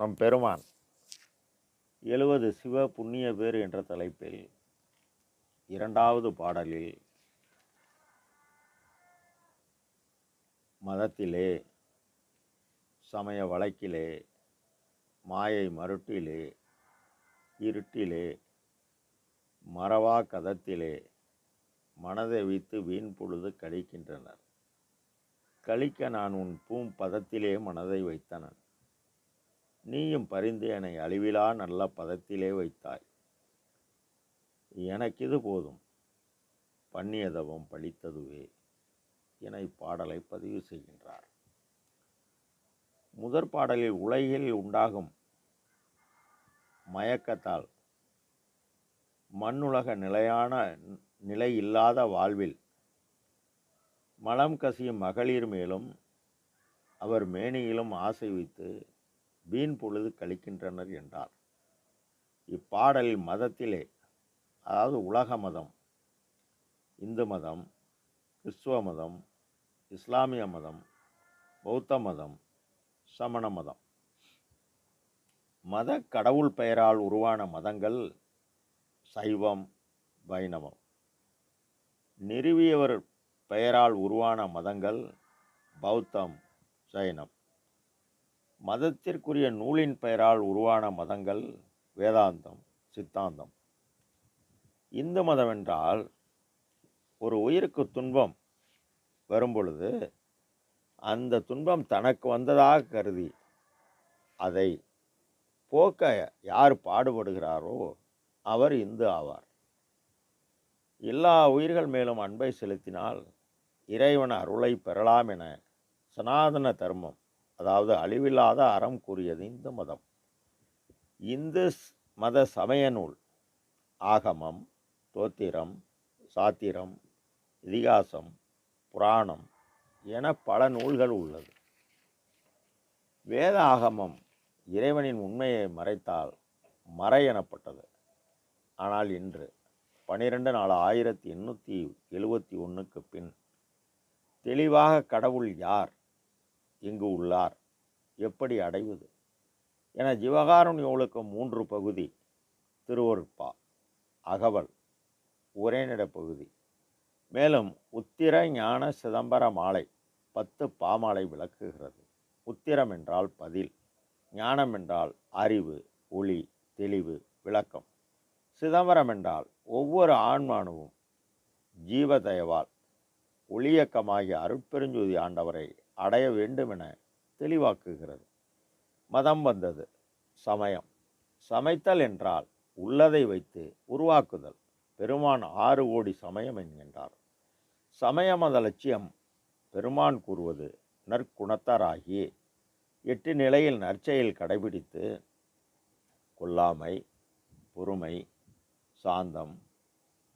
நம் பெருமான். எழுவது சிவ புண்ணிய பேர் என்ற தலைப்பில் இரண்டாவது பாடலில் மதத்திலே சமய வழக்கிலே மாயை மருட்டிலே இருட்டிலே மறவா கதத்திலே மனதை வைத்து வீண் பொழுது கழிக்கின்றனர். கழிக்க நான் உன் பூம் பதத்திலே மனதை வைத்தனன். நீயும் பரிந்து என்னை அழிவிலா நல்ல பதத்திலே வைத்தாய். எனக்கு இது போதும். பண்ணியதவம் பழித்ததுவே. என இப்பாடலை பதிவு செய்கின்றார். முதற் பாடலில் உலகில் உண்டாகும் மயக்கத்தால் மண்ணுலக நிலையான நிலை இல்லாத வாழ்வில் மலம் கசியும் மகளிர் மேலும் அவர் மேனியிலும் ஆசை வைத்து வீண் பொழுது கழிக்கின்றனர் என்றார். இப்பாடலில் மதத்திலே அதாவது உலக மதம் இந்து மதம் கிறிஸ்துவ மதம் இஸ்லாமிய மதம் பௌத்த மதம் சமண மதம். மத கடவுள் பெயரால் உருவான மதங்கள் சைவம் வைணவம். நிறுவியவர் பெயரால் உருவான மதங்கள் பௌத்தம் ஜைனம் மதத்திற்குரிய நூலின் பெயரால் உருவான மதங்கள் வேதாந்தம் சித்தாந்தம். இந்து மதம் என்றால் ஒரு உயிருக்கு துன்பம் வரும்பொழுது அந்த துன்பம் தனக்கு வந்ததாக கருதி அதை போக்க யார் பாடுபடுகிறாரோ அவர் இந்து ஆவார். எல்லா உயிர்கள் மேலும் அன்பை செலுத்தினால் இறைவன் அருளை பெறலாம் என சனாதன தர்மம் அதாவது அழிவில்லாத அறம் கூறியது இந்து மதம். இந்து மத சமய நூல் ஆகமம் தோத்திரம் சாத்திரம் இதிகாசம் புராணம் என பல நூல்கள் உள்ளது. வேத ஆகமம் இறைவனின் உண்மையை மறைத்தால் மறை எனப்பட்டது. ஆனால் இன்று பனிரெண்டு நாலு ஆயிரத்தி எண்ணூற்றி எழுபத்தி ஒன்றுக்கு பின் தெளிவாக கடவுள் யார் இங்கு உள்ளார். எப்படி அடைவது? என ஜீவகாருண்ய நூலுக்கு மூன்று பகுதி. திருவருட்பா அகவல் உரைநட பகுதி. மேலும் உத்திர ஞான சிதம்பர மாலை பத்து பாமாலை விளக்குகிறது. உத்திரம் என்றால் பதில் ஞானம் என்றால் அறிவு ஒளி தெளிவு விளக்கம். சிதம்பரம் என்றால் ஒவ்வொரு ஆன்மானுவும் ஜீவதயவால் ஒளியக்கமாகிய அருட்பெருஞ்சோதி ஆண்டவரை அடைய வேண்டும் என தெளிவாக்குகிறது. மதம் வந்தது. சமயம். சமைத்தல் என்றால் உள்ளதை வைத்து உருவாக்குதல். பெருமான் ஆறு கோடி சமயம் என்கின்றார். சமய மத லட்சியம். பெருமான் கூறுவது நற்குணத்தாராகி எட்டு நிலையில் நற்செயல் கடைபிடித்து கொல்லாமை பொறுமை சாந்தம்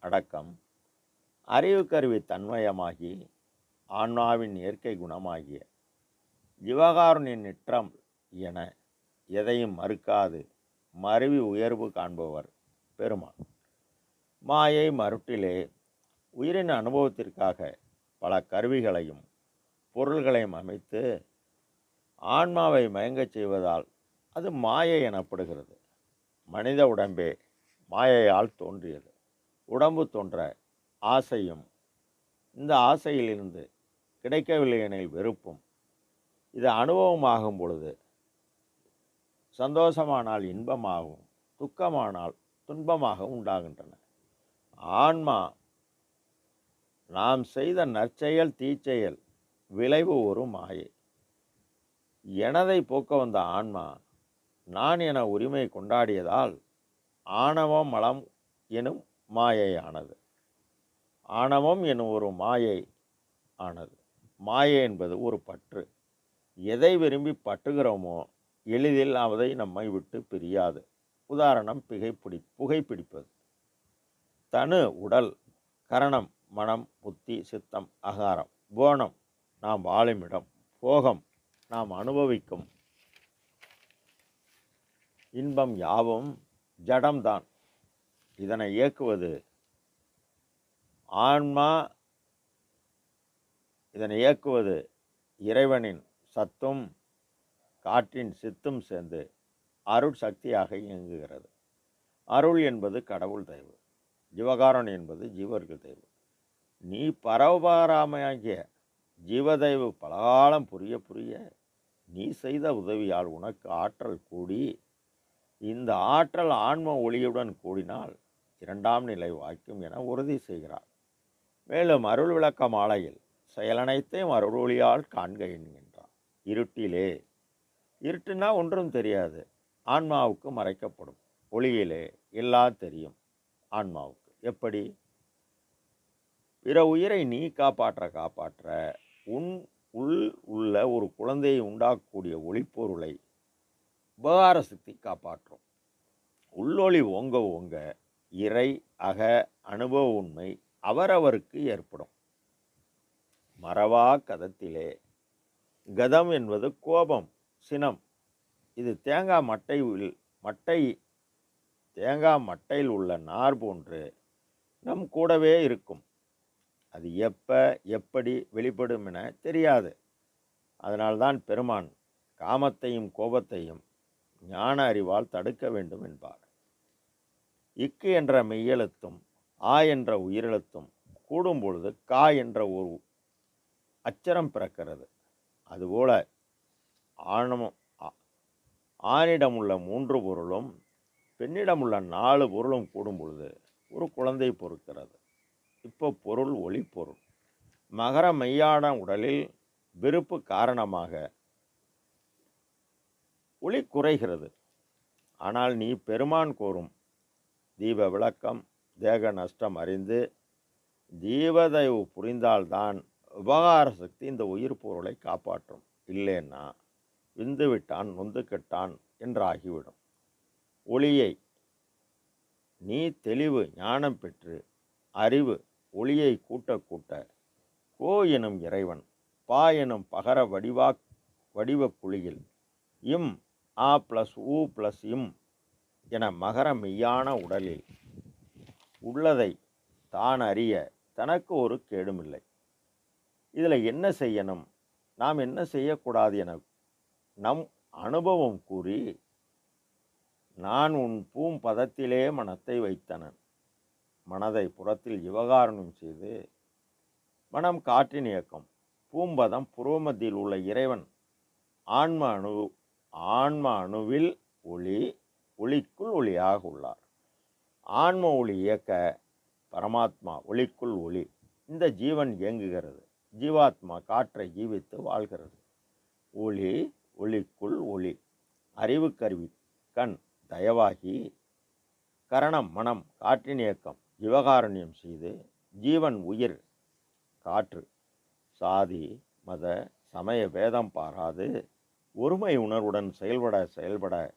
அடக்கம் அறிவு கருவி தன்மயமாகி ஆன்மாவின் இயற்கை குணமாகிய ஜீவகாருண்யின் நிற்றம் என எதையும் மறுக்காது மருவி உயர்வு காண்பவர் பெருமான். மாயை மருட்டிலே உயிரின் அனுபவத்திற்காக பல கருவிகளையும் பொருள்களையும் அமைத்து ஆன்மாவை மயங்கச் செய்வதால் அது மாயை எனப்படுகிறது. மனித உடம்பே மாயையால் தோன்றியது. உடம்பு தோன்ற ஆசையும் இந்த ஆசையிலிருந்து கிடைக்கவில்லை எனில் வெறுப்பும். இது அனுபவமாகும் பொழுது சந்தோஷமானால் இன்பமாகவும் துக்கமானால் துன்பமாக உண்டாகின்றன. ஆன்மா நாம் செய்த நற்செயல் தீச்செயல் விளைவு ஒரு மாயை. எனதை போக்க வந்த ஆன்மா நான் என உரிமை கொண்டாடியதால் ஆணவம் மலம் எனும் ஆனது ஆணவம் எனும் ஒரு மாயை ஆனது மாயை என்பது ஒரு பற்று. எதை விரும்பி பற்றுகிறோமோ எளிதில் அதை நம்மை விட்டு பிரியாது. உதாரணம் பிகைப்பிடி புகைப்பிடிப்பது தனு உடல் கரணம் மனம் புத்தி சித்தம் அகாரம் போனம் நாம் வாழுமிடம் போகம் நாம் அனுபவிக்கும். இன்பம் யாவும் ஜடம்தான். இதனை இயக்குவது ஆன்மா இதனை இயக்குவது இறைவனின் சத்தும் காற்றின் சித்தும் சேர்ந்து அருள் சக்தியாக இயங்குகிறது. அருள் என்பது கடவுள் தெய்வம் ஜீவகாரன் என்பது ஜீவர்கள் தெய்வம் நீ பரவபாராமையாகிய ஜீவதெய்வ பலகாலம் புரிய புரிய நீ செய்த உதவியால் உனக்கு ஆற்றல் கூடி இந்த ஆற்றல் ஆன்ம ஒளியுடன் கூடினால் இரண்டாம் நிலை வாய்க்கும் என உறுதி செய்கிறார். மேலும் அருள் விளக்க மாலையில் செயலனைத்தையும் அருளியால் ஒளியால் காண்க என்கின்றான். இருட்டிலே. இருட்டுனா ஒன்றும் தெரியாது. ஆன்மாவுக்கு மறைக்கப்படும். ஒளியிலே எல்லாம் தெரியும் ஆன்மாவுக்கு. எப்படி? பிற உயிரை நீ காப்பாற்ற காப்பாற்ற உன் உள் உள்ள ஒரு குழந்தையை உண்டாக்கக்கூடிய ஒளிப்பொருளை உபகார சக்தி காப்பாற்றும். உள்ளொளி ஓங்க ஓங்க இறை அக அனுபவ உண்மை அவரவருக்கு ஏற்படும். மறவா கதத்திலே. கதம் என்பது கோபம் சினம். இது தேங்காய் மட்டை மட்டை தேங்காய் மட்டையில் உள்ள நார் போன்று நம் கூடவே இருக்கும். அது எப்போ எப்படி வெளிப்படும் என தெரியாது. அதனால்தான் பெருமான் காமத்தையும் கோபத்தையும் ஞான அறிவால் தடுக்க வேண்டும் என்பார். இக்கு என்ற மெய்யெழுத்தும் ஆ என்ற உயிரெழுத்தும் கூடும் பொழுது கா என்ற ஒரு அச்சரம் பிறக்கிறது. அதுபோல் ஆணமும் ஆ- ஆணிடமுள்ள மூன்று பொருளும் பெண்ணிடமுள்ள நாலு பொருளும் கூடும் பொழுது ஒரு குழந்தை பொறுக்கிறது. இப்போ பொருள் ஒளி பொருள். மகர மெய்யான உடலில் வெறுப்பு காரணமாக ஒளி குறைகிறது. ஆனால் நீ பெருமான் கோரும் தீப விளக்கம் தேக நஷ்டம் அறிந்து தீபதயவு புரிந்தால்தான் உபகார சக்தி இந்த உயிர் பொருளை காப்பாற்றும். இல்லைன்னா விந்து விட்டான் நொந்து கெட்டான் என்றாகிவிடும். ஒளியை நீ தெளிவு ஞானம் பெற்று அறிவு ஒளியை கூட்ட கூட்ட கோ எனும் இறைவன் பா எனும் பகர வடிவா வடிவ குழியில் இம் ஆ ப்ளஸ் ஊ ப்ளஸ் இம் என மகர மெய்யான உடலில் உள்ளதை தான் அறிய தனக்கு ஒரு கேடுமில்லை. இதில் என்ன செய்யணும்? நாம் என்ன செய்யக்கூடாது என நம் அனுபவம் கூறி நான் உன் பூம் பதத்திலே மனத்தை வைத்தனன். மனதை புறத்தில் விவகாரணம் செய்து மனம் காற்றின் இயக்கம். பூம்பதம் புரோமத்தில் உள்ள இறைவன். ஆன்ம அணு ஆன்ம அணுவில் ஒளி ஒளிக்குள் ஒளியாக உள்ளார். ஆன்ம ஒளி இயக்க பரமாத்மா ஒளிக்குள் ஒளி. இந்த ஜீவன் இயங்குகிறது. ஜீவாத்மா காற்றை ஜீவித்து வாழ்கிறது. ஒளி ஒளிக்குள் ஒளி. அறிவு கருவி கண் தயவாகி. கரணம் மனம் காற்றின் இயக்கம் ஜீவகாரண்யம் செய்து ஜீவன் உயிர் காற்று. சாதி மத சமய வேதம் பாராது. ஒருமை உணர்வுடன் செயல்பட செயல்பட.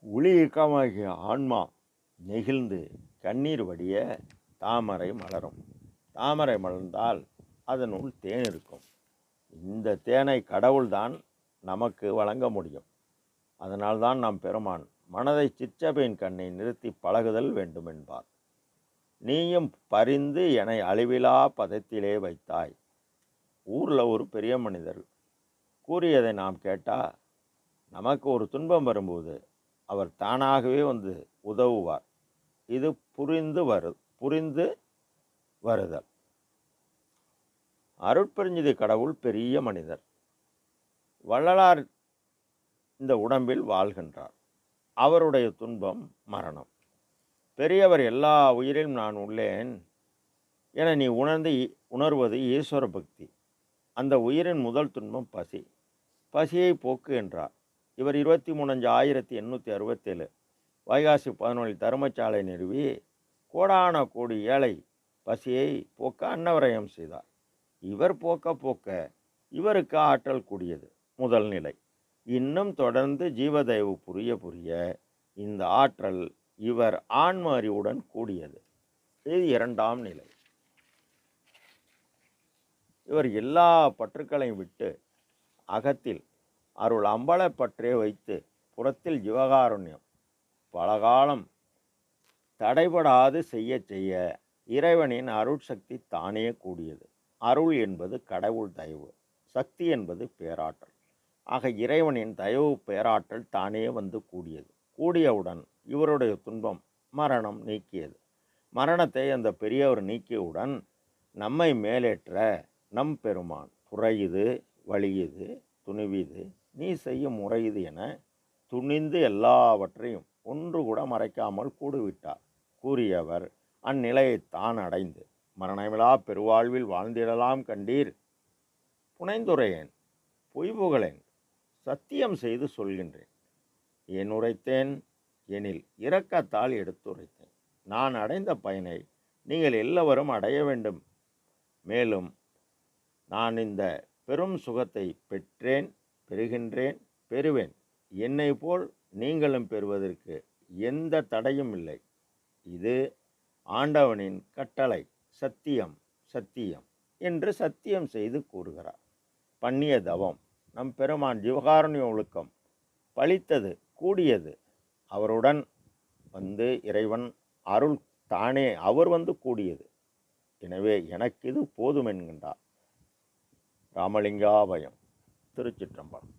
ஒளி இயக்கமாகிய ஆன்மா நெகிழ்ந்து கண்ணீர் வடிய தாமரை மலரும். தாமரை மலர்ந்தால் அதனுள் தேன் இருக்கும். இந்த தேனை கடவுள்தான் நமக்கு வழங்க முடியும். அதனால்தான் நாம் பெருமான் மனதை சிற்றபையின் கண்ணை நிறுத்தி பழகுதல் வேண்டுமென்பார். நீயும் பரிந்து என்னை அழிவிலா பதத்திலே வைத்தாய். ஊரில் ஒரு பெரிய மனிதர் கூறியதை நாம் கேட்டால் நமக்கு ஒரு துன்பம் வரும்போது அவர் தானாகவே வந்து உதவுவார். இது புரிந்து வரு புரிந்து வருதல். அருட்பெருஞ்சிதி கடவுள் பெரிய மனிதர். வள்ளலார் இந்த உடம்பில் வாழ்கின்றார். அவருடைய துன்பம் மரணம். பெரியவர் எல்லா உயிரிலும் நான் உள்ளேன் என நீ உணர்ந்து உணர்வது ஈஸ்வர பக்தி. அந்த உயிரின் முதல் துன்பம் பசி. பசியை போக்கு என்றார். இவர் இருபத்தி மூணஞ்சு ஆயிரத்தி எண்ணூற்றி அறுபத்தேழு வைகாசி பதினொழில் தருமச்சாலை நிறுவி கோடான கோடி ஏழை பசியை போக்க அன்னவரயம் செய்தார். இவர் போக்க போக்க இவருக்கு ஆற்றல் கூடியது. முதல் நிலை. இன்னும் தொடர்ந்து ஜீவதயவு புரிய புரிய இந்த ஆற்றல் இவர் ஆன்ம அறிவுடன் கூடியது. இது இரண்டாம் நிலை. இவர் எல்லா பற்றுக்களையும் விட்டு அகத்தில் அருள் அம்பலப் பற்றே வைத்து புறத்தில் ஜீவகாருண்யம். பலகாலம் தடைபடாது செய்ய செய்ய இறைவனின் அருட்சக்தி தானே கூடியது. அருள் என்பது கடவுள் தயவு சக்தி என்பது பேராற்றல். ஆக இறைவனின் தயவு பேராற்றல் தானே வந்து கூடியது. கூடியவுடன் இவருடைய துன்பம் மரணம் நீக்கியது. மரணத்தை அந்த பெரியவர் நீக்கியவுடன் நம்மை மேலேற்ற நம் பெருமான் துறையுது வலியுது துணிவிது நீ செய்யும் முறையுது என துணிந்து எல்லாவற்றையும் ஒன்று கூட மறைக்காமல் கூடுவிட்டார். கூறியவர் அந்நிலையை தான் அடைந்து மரணமிலா பெருவாழ்வில் வாழ்ந்திடலாம் கண்டீர். புனைந்துரையேன் பொய் புகழேன் சத்தியம் செய்து சொல்கின்றேன். என் உரைத்தேன்? எனில் இரக்கத்தால் எடுத்துரைத்தேன். நான் அடைந்த பயனை நீங்கள் எல்லவரும் அடைய வேண்டும். மேலும் நான் இந்த பெரும் சுகத்தை பெற்றேன் பெறுகின்றேன் பெறுவேன். என்னை போல் நீங்களும் பெறுவதற்கு எந்த தடையும் இல்லை. இது ஆண்டவனின் கட்டளை. சத்தியம் சத்தியம் என்று சத்தியம் செய்து கூறுகிறார். பண்ணிய தவம் நம் பெருமான் ஜீவகாருண்ய ஒழுக்கம் பலித்தது கூடியது அவருடன் வந்து இறைவன் அருள் தானே அவர் வந்து கூடியது. எனவே எனக்கு இது போதும் என்கின்றார். ராமலிங்காபயம் திருச்சிற்றம்பலம்.